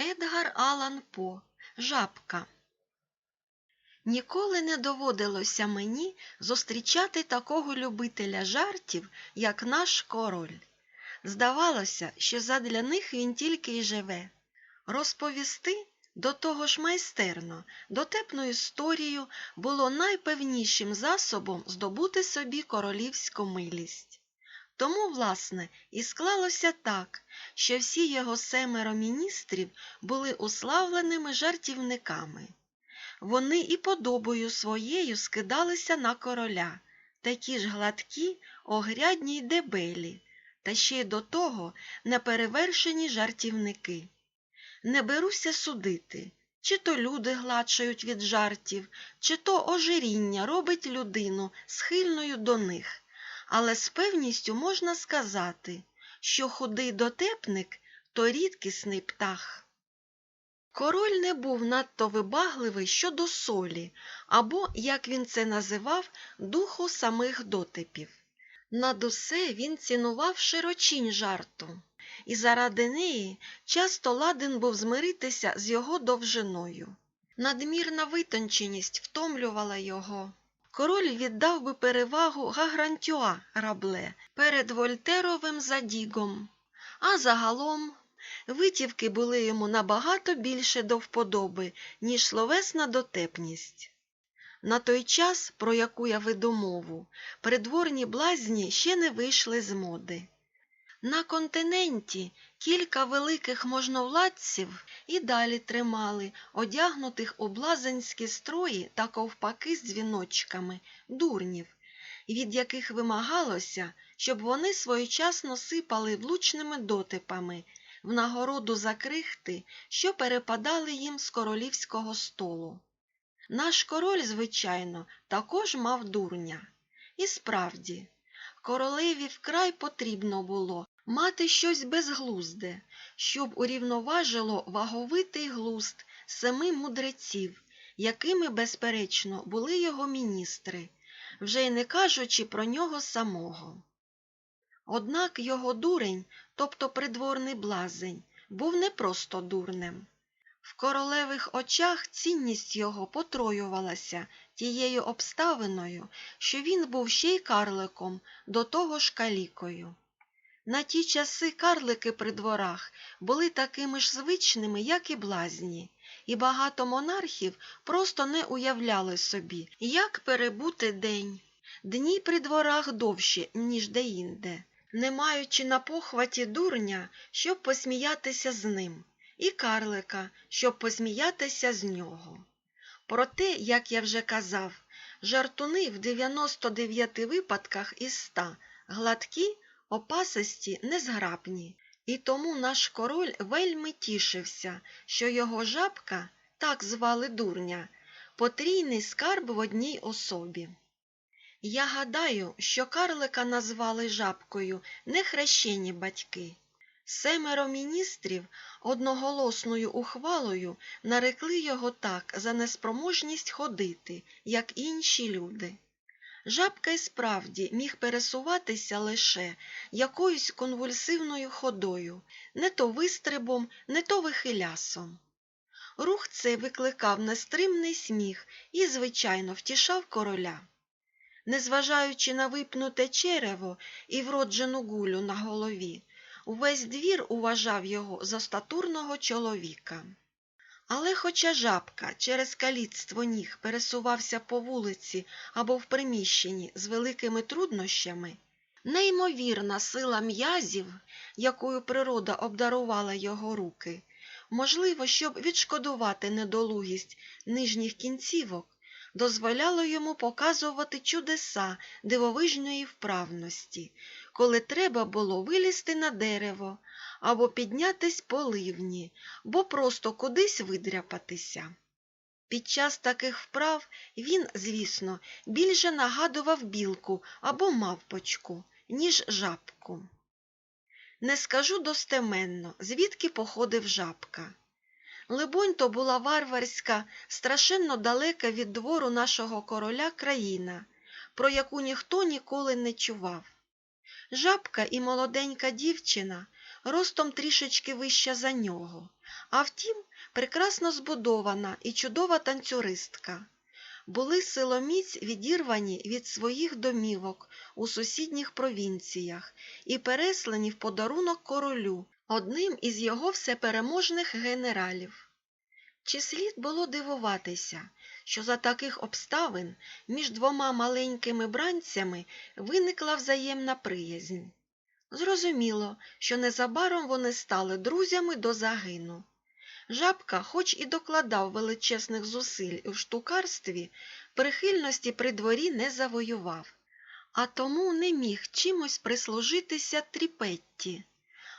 Едгар Алан По Жабка Ніколи не доводилося мені зустрічати такого любителя жартів, як наш король. Здавалося, що задля них він тільки й живе. Розповісти до того ж майстерно, дотепну історію було найпевнішим засобом здобути собі королівську милість. Тому, власне, і склалося так, що всі його семеро міністрів були уславленими жартівниками. Вони і подобою своєю скидалися на короля, такі ж гладкі, огрядні й дебелі, та ще й до того неперевершені жартівники. Не беруся судити, чи то люди гладшають від жартів, чи то ожиріння робить людину схильною до них, але з певністю можна сказати, що худий дотепник то рідкісний птах. Король не був надто вибагливий щодо солі, або, як він це називав, духу самих дотипів. Над усе він цінував широчінь жарту, і заради неї часто ладен був змиритися з його довжиною. Надмірна витонченість втомлювала його. Король віддав би перевагу Гагрантюа рабле перед Вольтеровим задігом, а загалом витівки були йому набагато більше до вподоби, ніж словесна дотепність. На той час, про яку я веду мову, придворні блазні ще не вийшли з моди. На континенті кілька великих можновладців і далі тримали одягнутих у блазенські строї та ковпаки з дзвіночками, дурнів, від яких вимагалося, щоб вони своєчасно сипали влучними дотипами в нагороду за крихти, що перепадали їм з королівського столу. Наш король, звичайно, також мав дурня. І справді, королеві вкрай потрібно було мати щось безглузде, щоб урівноважило ваговитий глузд семи мудреців, якими, безперечно, були його міністри, вже й не кажучи про нього самого. Однак його дурень, тобто придворний блазень, був не просто дурнем. В королевих очах цінність його потроювалася тією обставиною, що він був ще й карликом, до того ж калікою. На ті часи карлики при дворах були такими ж звичними, як і блазні, і багато монархів просто не уявляли собі, як перебути день. Дні при дворах довші, ніж деінде, не маючи на похваті дурня, щоб посміятися з ним і карлика, щоб посміятися з нього. Проте, як я вже казав, жартуни в 99 випадках із 100 гладкі, опасисті, незграбні, і тому наш король вельми тішився, що його жабка, так звали дурня, потрійний скарб в одній особі. Я гадаю, що карлика назвали жабкою не хрещені батьки. Семеро міністрів одноголосною ухвалою нарекли його так за неспроможність ходити, як інші люди. Жабка й справді міг пересуватися лише якоюсь конвульсивною ходою, не то вистрибом, не то вихилясом. Рух цей викликав нестримний сміх і, звичайно, втішав короля. Незважаючи на випнуте черево і вроджену гулю на голові, Увесь двір уважав його за статурного чоловіка. Але хоча жабка через каліцтво ніг пересувався по вулиці або в приміщенні з великими труднощами, неймовірна сила м'язів, якою природа обдарувала його руки, можливо, щоб відшкодувати недолугість нижніх кінцівок, дозволяло йому показувати чудеса дивовижної вправності, коли треба було вилізти на дерево або піднятись по ливні, бо просто кудись видряпатися. Під час таких вправ він, звісно, більше нагадував білку або мавпочку, ніж жабку. Не скажу достеменно, звідки походив жабка. Либонь, то була варварська, страшенно далека від двору нашого короля країна, про яку ніхто ніколи не чував. Жабка і молоденька дівчина ростом трішечки вища за нього, А втім, прекрасно збудована і чудова танцюристка. Були силоміць відірвані від своїх домівок у сусідніх провінціях і переслані в подарунок королю, одним із його всепереможних генералів. Чи слід було дивуватися, що за таких обставин між двома маленькими бранцями виникла взаємна приязнь? Зрозуміло, що незабаром вони стали друзями до загину. Жабка, хоч і докладав величезних зусиль у штукарстві, прихильності при дворі не завоював, а тому не міг чимось прислужитися тріпетті.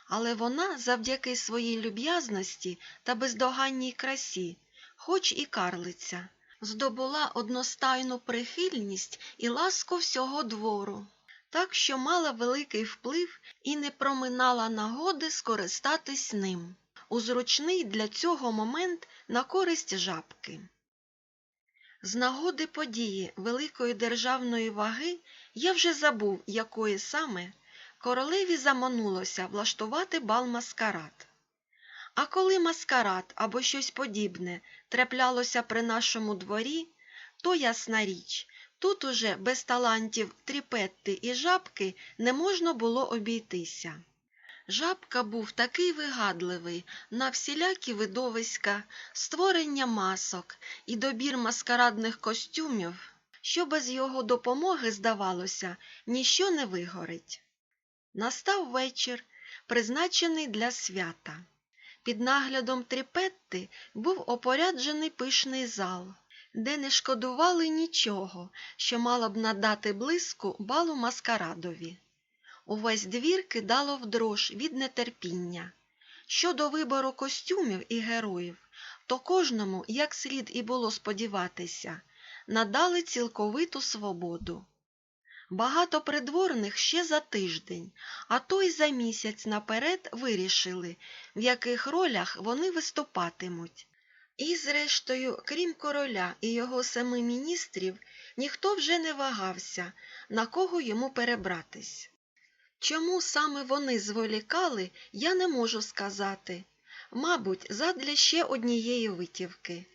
Але вона, завдяки своїй люб'язності та бездоганній красі, хоч і карлиця, здобула одностайну прихильність і ласку всього двору, так що мала великий вплив і не проминала нагоди скористатись ним у зручний для цього момент на користь жабки. З нагоди події великої державної ваги я вже забув, якої саме королеві заманулося влаштувати бал маскарад. А коли маскарад або щось подібне траплялося при нашому дворі, то ясна річ, тут уже без талантів тріпетти і жабки не можна було обійтися. Жабка був такий вигадливий на всілякі видовиська, створення масок і добір маскарадних костюмів, що без його допомоги, здавалося, ніщо не вигорить. Настав вечір, призначений для свята. Під наглядом тріпетти був опоряджений пишний зал, де не шкодували нічого, що мало б надати блиску балу маскарадові. Увесь двір кидало в дрож від нетерпіння. Щодо вибору костюмів і героїв, то кожному, як слід і було сподіватися, надали цілковиту свободу. Багато придворних ще за тиждень, а то й за місяць наперед вирішили, в яких ролях вони виступатимуть. І, зрештою, крім короля і його семи міністрів, ніхто вже не вагався, на кого йому перебратись. Чому саме вони зволікали, я не можу сказати. Мабуть, задля ще однієї витівки.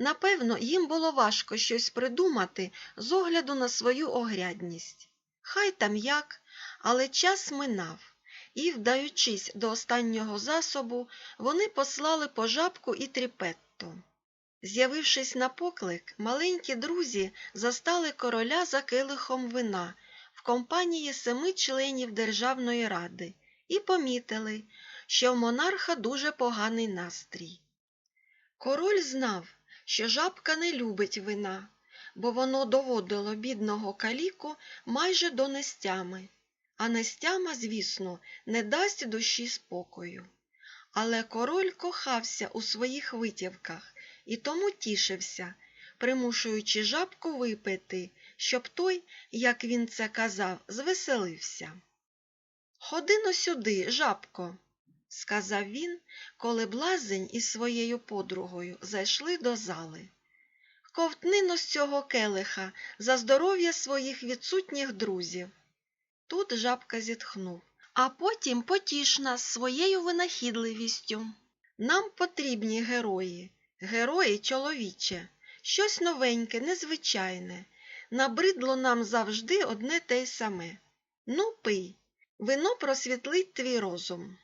Напевно, їм було важко щось придумати з огляду на свою огрядність. Хай там як, але час минав, і, вдаючись до останнього засобу, вони послали по жабку і тріпетту. З'явившись на поклик, маленькі друзі застали короля за килихом вина в компанії семи членів Державної ради і помітили, що в монарха дуже поганий настрій. Король знав, що жабка не любить вина, бо воно доводило бідного каліку майже до нестями, а нестяма, звісно, не дасть душі спокою. Але король кохався у своїх витівках і тому тішився, примушуючи жабку випити, щоб той, як він це казав, звеселився. Ходи сюди, жабко, сказав він, коли блазень із своєю подругою зайшли до зали. Ковтни но з цього келиха за здоров'я своїх відсутніх друзів. Тут жабка зітхнув, а потім потіш нас своєю винахідливістю. Нам потрібні герої, герої чоловіче, щось новеньке, незвичайне. Набридло нам завжди одне те й саме. Ну, пий, вино просвітлить твій розум.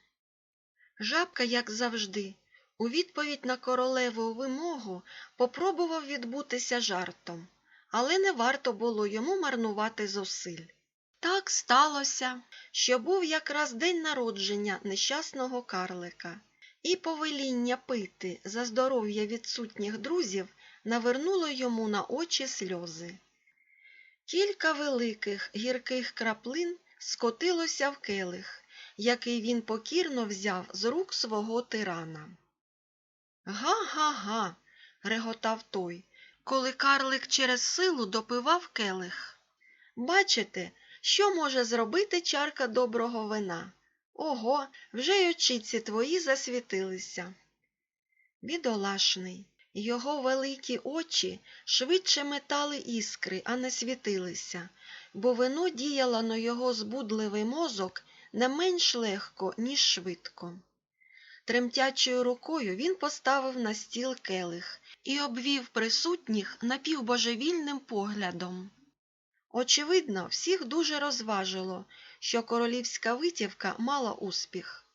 Жабка, як завжди, у відповідь на королеву вимогу попробував відбутися жартом, але не варто було йому марнувати зусиль. Так сталося, що був якраз день народження нещасного карлика, і повеління пити за здоров'я відсутніх друзів навернуло йому на очі сльози. Кілька великих гірких краплин скотилося в келих, який він покірно взяв з рук свого тирана. Га-га-га, реготав той, коли карлик через силу допивав келих. Бачите, що може зробити чарка доброго вина? Ого, вже й очіці твої засвітилися. Бідолашний, його великі очі швидше метали іскри, а не світилися, бо вино діяло на його збудливий мозок не менш легко, ніж швидко. Тремтячою рукою він поставив на стіл келих і обвів присутніх напівбожевільним поглядом. Очевидно, всіх дуже розважило, що королівська витівка мала успіх.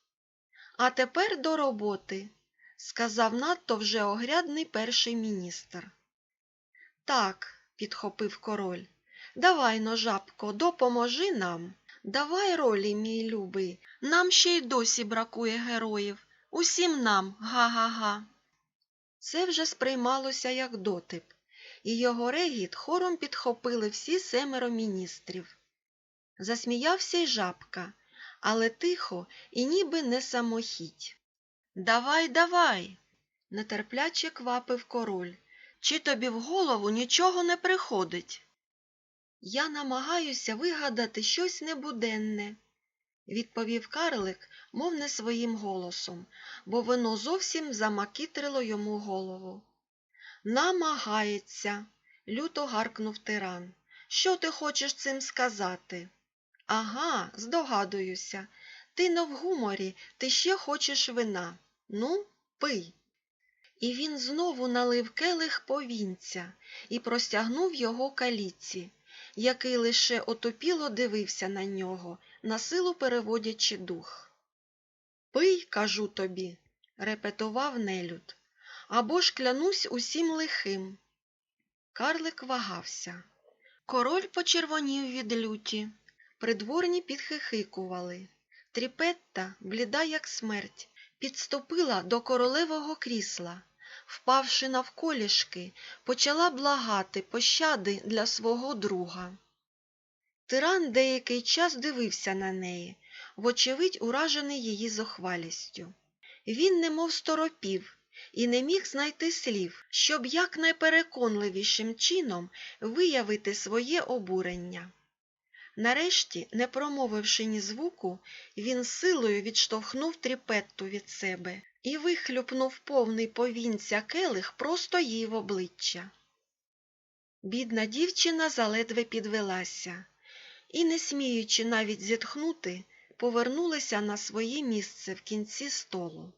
А тепер до роботи, сказав надто вже огрядний перший міністр. Так, підхопив король, давай но, жабко, допоможи нам. Давай ролі, мій любий, нам ще й досі бракує героїв. Усім нам, га-га-га. Це вже сприймалося як дотип, і його регіт хором підхопили всі семеро міністрів. Засміявся й жабка, але тихо і ніби не самохідь. Давай, давай, нетерпляче квапив король. Чи тобі в голову нічого не приходить? Я намагаюся вигадати щось небуденне, відповів карлик, мов не своїм голосом, бо вино зовсім замакітрило йому голову. Намагається, люто гаркнув тиран. Що ти хочеш цим сказати? Ага, здогадуюся. Ти не в гуморі, ти ще хочеш вина. Ну, пий. І він знову налив келих повінця і простягнув його каліці, який лише отопіло дивився на нього, на силу переводячи дух. Пий, кажу тобі, репетував нелюд, або ж клянусь усім лихим. Карлик вагався. Король почервонів від люті, придворні підхихикували. Тріпетта, бліда, як смерть, підступила до королевого крісла, впавши навколішки, почала благати пощади для свого друга. Тиран деякий час дивився на неї, вочевидь, уражений її зохвалістю. Він немов сторопів і не міг знайти слів, щоб якнайпереконливішим чином виявити своє обурення. Нарешті, не промовивши ні звуку, він силою відштовхнув тріпетту від себе і вихлюпнув повний повінця келих просто їй в обличчя. Бідна дівчина заледве підвелася і, не сміючи навіть зітхнути, повернулася на своє місце в кінці столу.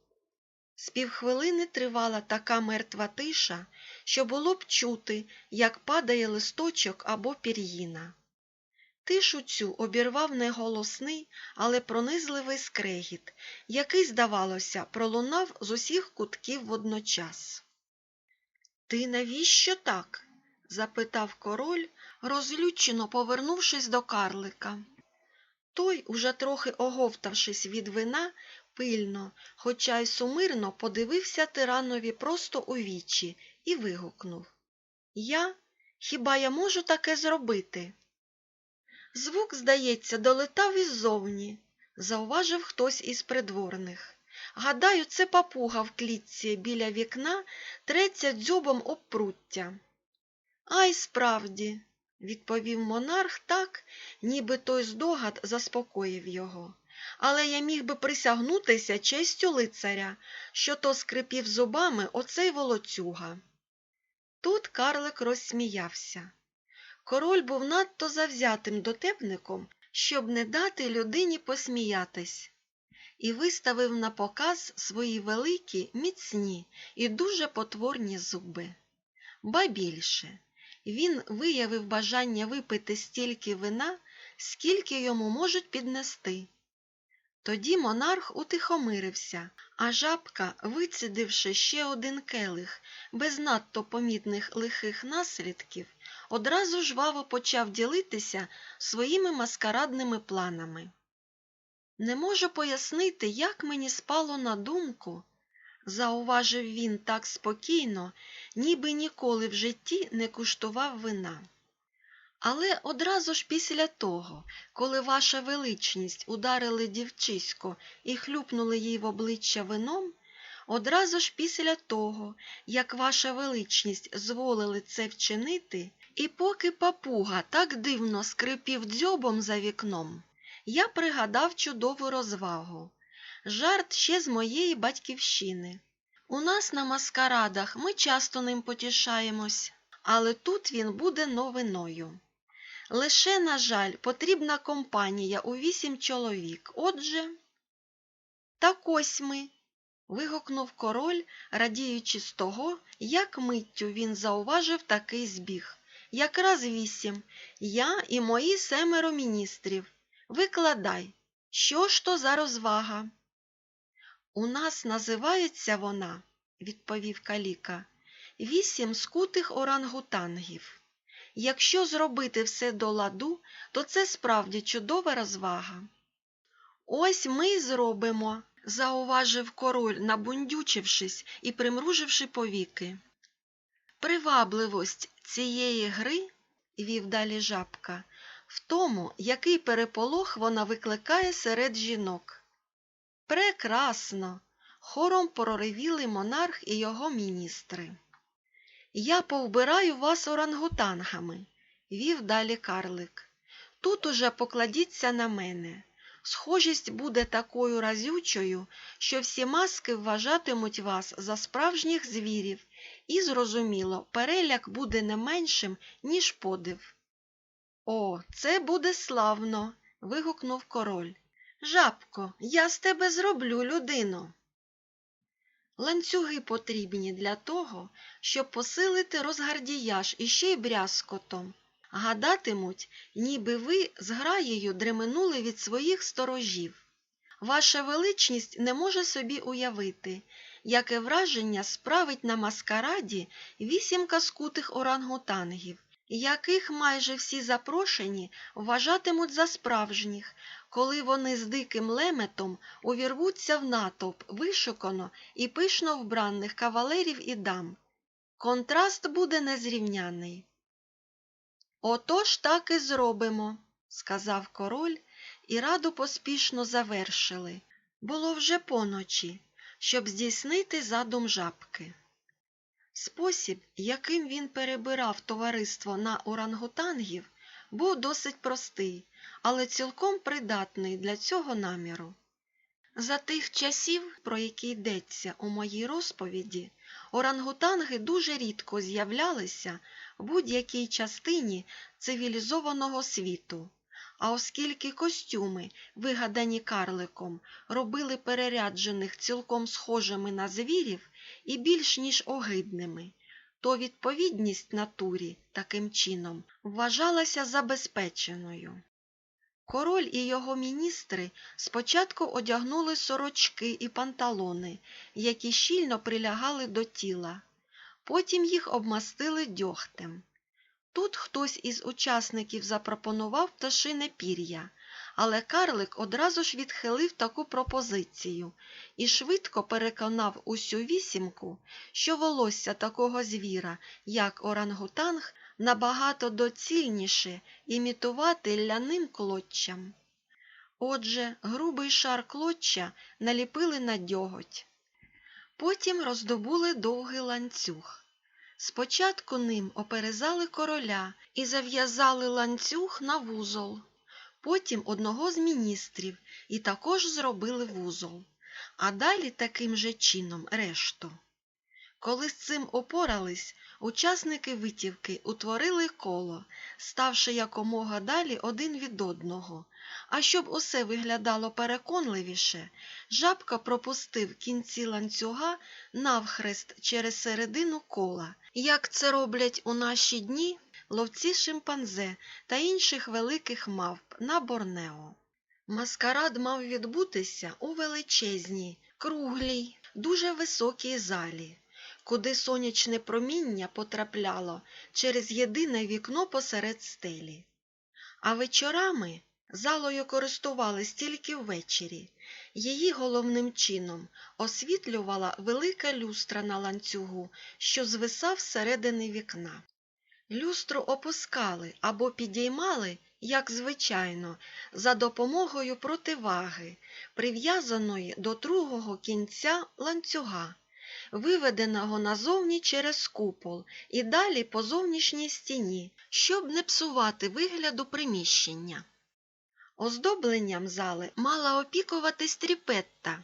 З півхвилини тривала така мертва тиша, що було б чути, як падає листочок або пір'їна. Тишу цю обірвав неголосний, але пронизливий скрегіт, який, здавалося, пролунав з усіх кутків водночас. Ти навіщо так? запитав король, розлючено повернувшись до карлика. Той, уже трохи оговтавшись від вина, пильно, хоча й сумирно подивився тиранові просто у вічі і вигукнув Я? Хіба я можу таке зробити? Звук, здається, долетав іззовні, зауважив хтось із придворних. Гадаю, це папуга в клітці біля вікна треться дзьобом об пруття. Ай, справді, відповів монарх так, ніби той здогад заспокоїв його. Але я міг би присягнутися честю лицаря, що то скрипів зубами оцей волоцюга. Тут карлик розсміявся. Король був надто завзятим дотепником, щоб не дати людині посміятись, і виставив на показ свої великі, міцні і дуже потворні зуби. Ба більше, він виявив бажання випити стільки вина, скільки йому можуть піднести. Тоді монарх утихомирився, а жабка, вицідивши ще один келих, без надто помітних лихих наслідків, одразу жваво почав ділитися своїми маскарадними планами. Не можу пояснити, як мені спало на думку, зауважив він так спокійно, ніби ніколи в житті не куштував вина. Але одразу ж після того, коли ваша величність ударили дівчисько і хлюпнули їй в обличчя вином, одразу ж після того, як ваша величність зволили це вчинити, і поки папуга так дивно скрипів дзьобом за вікном, я пригадав чудову розвагу. Жарт ще з моєї батьківщини. У нас на маскарадах ми часто ним потішаємось, але тут він буде новиною. Лише, на жаль, потрібна компанія у вісім чоловік. Отже, так ось ми. вигукнув король, радіючи з того, як миттю він зауважив такий збіг. Якраз вісім. Я і мої семеро міністрів. Викладай, що ж то за розвага? У нас називається вона, відповів каліка, вісім скутих орангутангів. Якщо зробити все до ладу, то це справді чудова розвага. Ось ми й зробимо, зауважив король, набундючившись і примруживши повіки. Привабливость цієї гри, вів далі жабка, в тому, який переполох вона викликає серед жінок. Прекрасно! хором проривіли монарх і його міністри. Я повбираю вас орангутангами, вів далі карлик. Тут уже покладіться на мене. Схожість буде такою разючою, що всі маски вважатимуть вас за справжніх звірів, і, зрозуміло, переляк буде не меншим, ніж подив. О, це буде славно. вигукнув король. Жабко, я з тебе зроблю людину. Ланцюги потрібні для того, щоб посилити розгардіяж іще й брязкотом. Гадатимуть, ніби ви з граєю дременули від своїх сторожів. Ваша величність не може собі уявити, яке враження справить на маскараді вісімка скутих орангутангів, яких майже всі запрошені вважатимуть за справжніх, коли вони з диким леметом увірвуться в натовп вишукано і пишно вбраних кавалерів і дам. Контраст буде незрівняний. Отож так і зробимо, сказав король, і раду поспішно завершили. Було вже поночі, щоб здійснити задум жабки. Спосіб, яким він перебирав товариство на орангутангів, був досить простий, але цілком придатний для цього наміру. За тих часів, про які йдеться у моїй розповіді, орангутанги дуже рідко з'являлися в будь-якій частині цивілізованого світу. А оскільки костюми, вигадані карликом, робили переряджених цілком схожими на звірів і більш ніж огидними, то відповідність натурі таким чином вважалася забезпеченою. Король і його міністри спочатку одягнули сорочки і панталони, які щільно прилягали до тіла, потім їх обмастили дьогтем. Тут хтось із учасників запропонував пташине пір'я, але карлик одразу ж відхилив таку пропозицію і швидко переконав усю вісімку, що волосся такого звіра, як орангутанг, набагато доцільніше імітувати ляним клоччям. Отже, грубий шар клоччя наліпили на дьоготь. Потім роздобули довгий ланцюг. Спочатку ним оперезали короля і зав'язали ланцюг на вузол, потім одного з міністрів і також зробили вузол, а далі таким же чином решту. Коли з цим опорались, учасники витівки утворили коло, ставши якомога далі один від одного. А щоб усе виглядало переконливіше, жабка пропустив кінці ланцюга навхрест через середину кола, як це роблять у наші дні ловці шимпанзе та інших великих мавп на Борнео. Маскарад мав відбутися у величезній, круглій, дуже високій залі, куди сонячне проміння потрапляло через єдине вікно посеред стелі. А вечорами залою користувались тільки ввечері. Її головним чином освітлювала велика люстра на ланцюгу, що звисав зсередини вікна. Люстру опускали або підіймали, як звичайно, за допомогою противаги, прив'язаної до другого кінця ланцюга, виведеного назовні через купол і далі по зовнішній стіні, щоб не псувати вигляду приміщення. Оздобленням зали мала опікуватись тріпетта,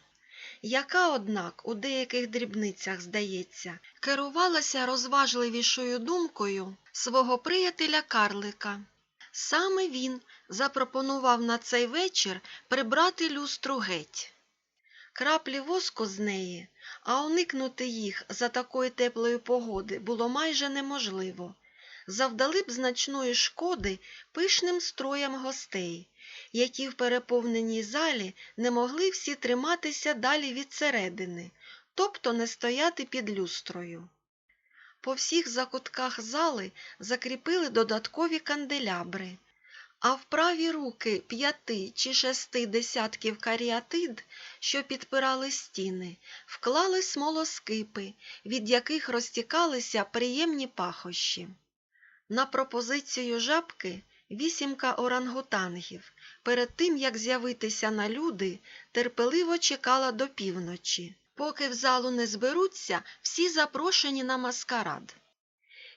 яка, однак, у деяких дрібницях, здається, керувалася розважливішою думкою свого приятеля Карлика. Саме він запропонував на цей вечір прибрати люстру геть. Краплі воску з неї а уникнути їх за такої теплої погоди було майже неможливо. Завдали б значної шкоди пишним строям гостей, які в переповненій залі не могли всі триматися далі від середини, тобто не стояти під люстрою. По всіх закутках зали закріпили додаткові канделябри, а в праві руки п'яти чи шести десятків каріатид, що підпирали стіни, вклали смолоскипи, від яких розтікалися приємні пахощі. На пропозицію жабки вісімка орангутангів перед тим, як з'явитися на люди, терпеливо чекала до півночі, поки в залу не зберуться всі запрошені на маскарад.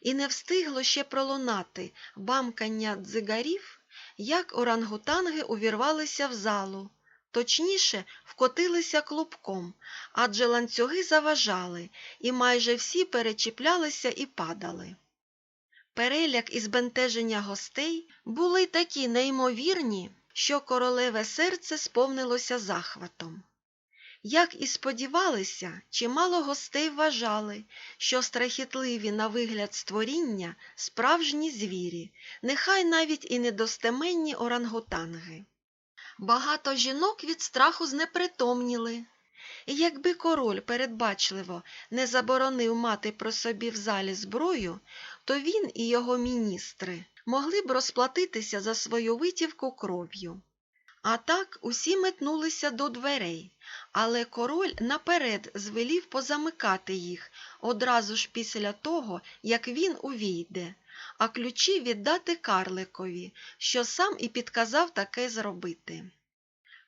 І не встигло ще пролунати бамкання дзигарів, як орангутанги увірвалися в залу, точніше, вкотилися клубком, адже ланцюги заважали, і майже всі перечіплялися і падали. Переляк і збентеження гостей були такі неймовірні, що королеве серце сповнилося захватом. Як і сподівалися, чимало гостей вважали, що страхітливі на вигляд створіння справжні звірі, нехай навіть і недостеменні орангутанги. Багато жінок від страху знепритомніли. І якби король передбачливо не заборонив мати про собі в залі зброю, то він і його міністри могли б розплатитися за свою витівку кров'ю. А так усі метнулися до дверей, але король наперед звелів позамикати їх одразу ж після того, як він увійде, а ключі віддати карликові, що сам і підказав таке зробити.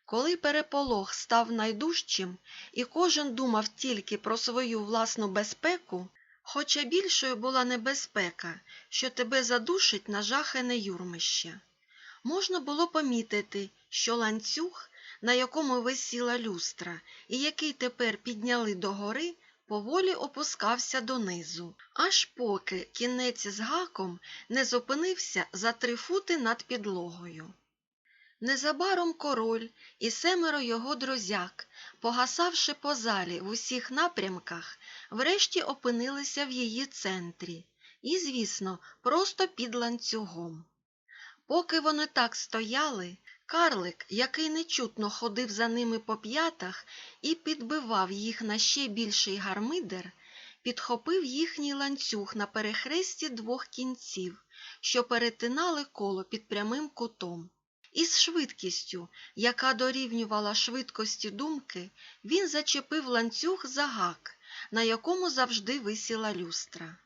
Коли переполох став найдужчим, і кожен думав тільки про свою власну безпеку, хоча більшою була небезпека, що тебе задушить нажахане юрмище. Можна було помітити, що ланцюг, на якому висіла люстра, і який тепер підняли догори, поволі опускався донизу, аж поки кінець з гаком не зупинився за три фути над підлогою. Незабаром король і семеро його друзяк, погасавши по залі в усіх напрямках, врешті опинилися в її центрі і, звісно, просто під ланцюгом. Поки вони так стояли, карлик, який нечутно ходив за ними по п'ятах і підбивав їх на ще більший гармидер, підхопив їхній ланцюг на перехресті двох кінців, що перетинали коло під прямим кутом. Із швидкістю, яка дорівнювала швидкості думки, він зачепив ланцюг за гак, на якому завжди висіла люстра.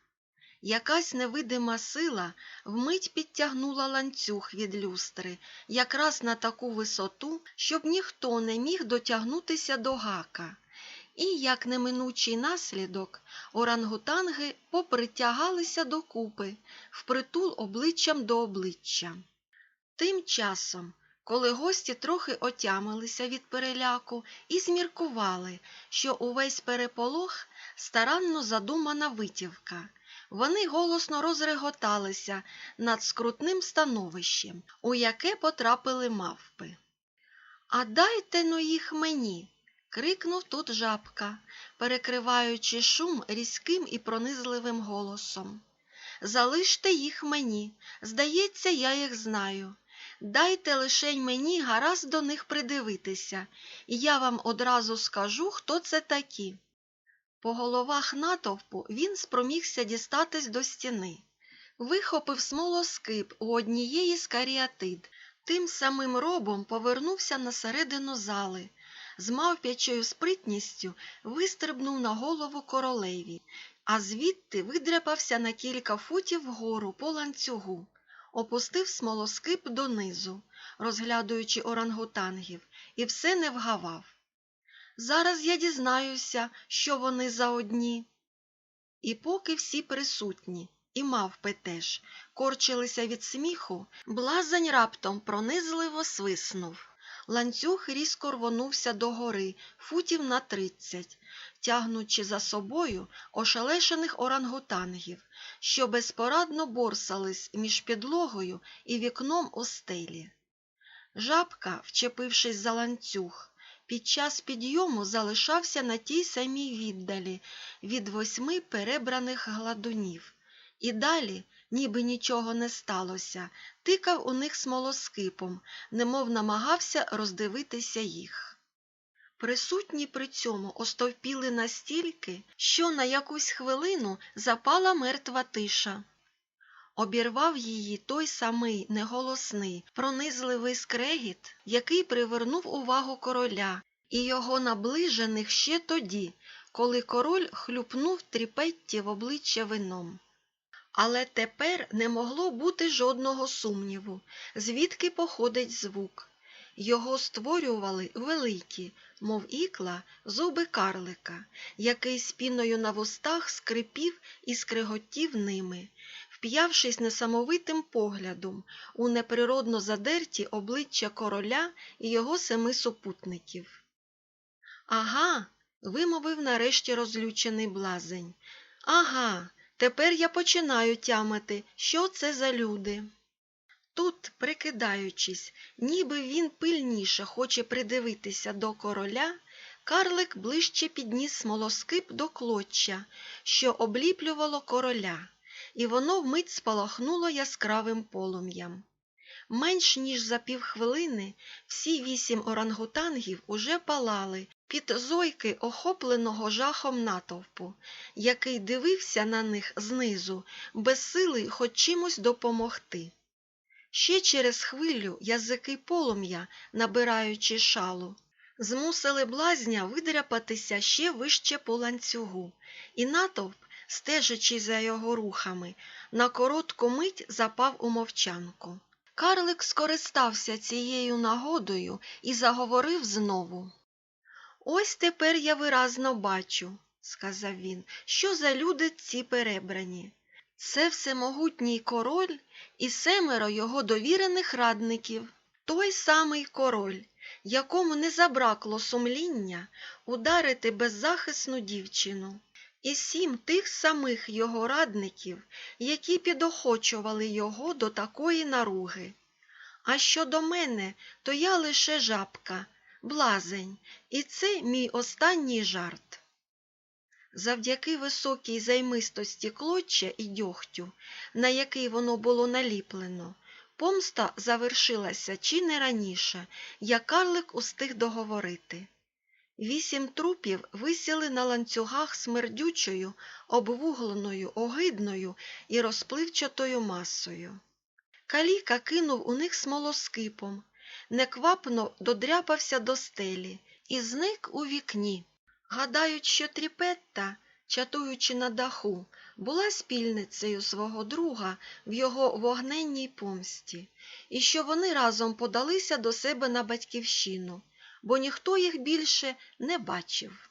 Якась невидима сила вмить підтягнула ланцюг від люстри якраз на таку висоту, щоб ніхто не міг дотягнутися до гака. І, як неминучий наслідок, орангутанги попритягалися докупи, впритул обличчям до обличчя. Тим часом, коли гості трохи отямилися від переляку і зміркували, що увесь переполох старанно задумана витівка, вони голосно розреготалися над скрутним становищем, у яке потрапили мавпи. А дайте но їх мені. крикнув тут жабка, перекриваючи шум різким і пронизливим голосом. Залиште їх мені, здається, я їх знаю. Дайте лишень мені гаразд до них придивитися, і я вам одразу скажу, хто це такі. По головах натовпу він спромігся дістатись до стіни, вихопив смолоскип у однієї з каріатид, тим самим робом повернувся на середину зали, з мавпячою спритністю вистрибнув на голову королеві, а звідти видряпався на кілька футів вгору по ланцюгу. Опустив смолоскип донизу, розглядуючи орангутангів, і все не вгавав. Зараз я дізнаюся, що вони за одні. І поки всі присутні, і мавпи теж, корчилися від сміху, блазень раптом пронизливо свиснув. Ланцюг різко рвонувся догори, футів на тридцять, тягнучи за собою ошелешених орангутангів, що безпорадно борсались між підлогою і вікном у стелі. Жабка, вчепившись за ланцюг, під час підйому залишався на тій самій віддалі від восьми перебраних гладунів. І далі, ніби нічого не сталося, тикав у них смолоскипом, немов намагався роздивитися їх. Присутні при цьому остовпіли настільки, що на якусь хвилину запала мертва тиша. Обірвав її той самий неголосний, пронизливий скрегіт, який привернув увагу короля і його наближених ще тоді, коли король хлюпнув тріпетті в обличчя вином. Але тепер не могло бути жодного сумніву, звідки походить звук. Його створювали великі, мов ікла, зуби карлика, який з піною на вустах скрипів і скриготів ними, вп'явшись несамовитим поглядом у неприродно задерті обличчя короля і його семи супутників. Ага, вимовив нарешті розлючений блазень. Ага, тепер я починаю тямити, що це за люди. Тут, прикидаючись, ніби він пильніше хоче придивитися до короля, карлик ближче підніс смолоскип до клоччя, що обліплювало короля, і воно вмить спалахнуло яскравим полум'ям. Менш ніж за півхвилини всі вісім орангутангів уже палали під зойки охопленого жахом натовпу, який дивився на них знизу, безсилий хоч чимось допомогти. Ще через хвилю язики полум'я, набираючи шалу, змусили блазня видряпатися ще вище по ланцюгу, і натовп, стежачи за його рухами, на коротку мить запав у мовчанку. Карлик скористався цією нагодою і заговорив знову. Ось тепер я виразно бачу, сказав він, що за люди ці перебрані. Це всемогутній король і семеро його довірених радників, той самий король, якому не забракло сумління ударити беззахисну дівчину, і сім тих самих його радників, які підохочували його до такої наруги. А щодо мене, то я лише жабка, блазень, і це мій останній жарт. Завдяки високій займистості клоччя і дьогтю, на який воно було наліплено, помста завершилася чи не раніше, як карлик устиг договорити. Вісім трупів висіли на ланцюгах смердючою, обвугленою, огидною і розпливчатою масою. Каліка кинув у них смолоскипом, неквапно додряпався до стелі і зник у вікні. Гадають, що тріпетта, чатуючи на даху, була спільницею свого друга в його вогненній помсті, і що вони разом подалися до себе на батьківщину, бо ніхто їх більше не бачив.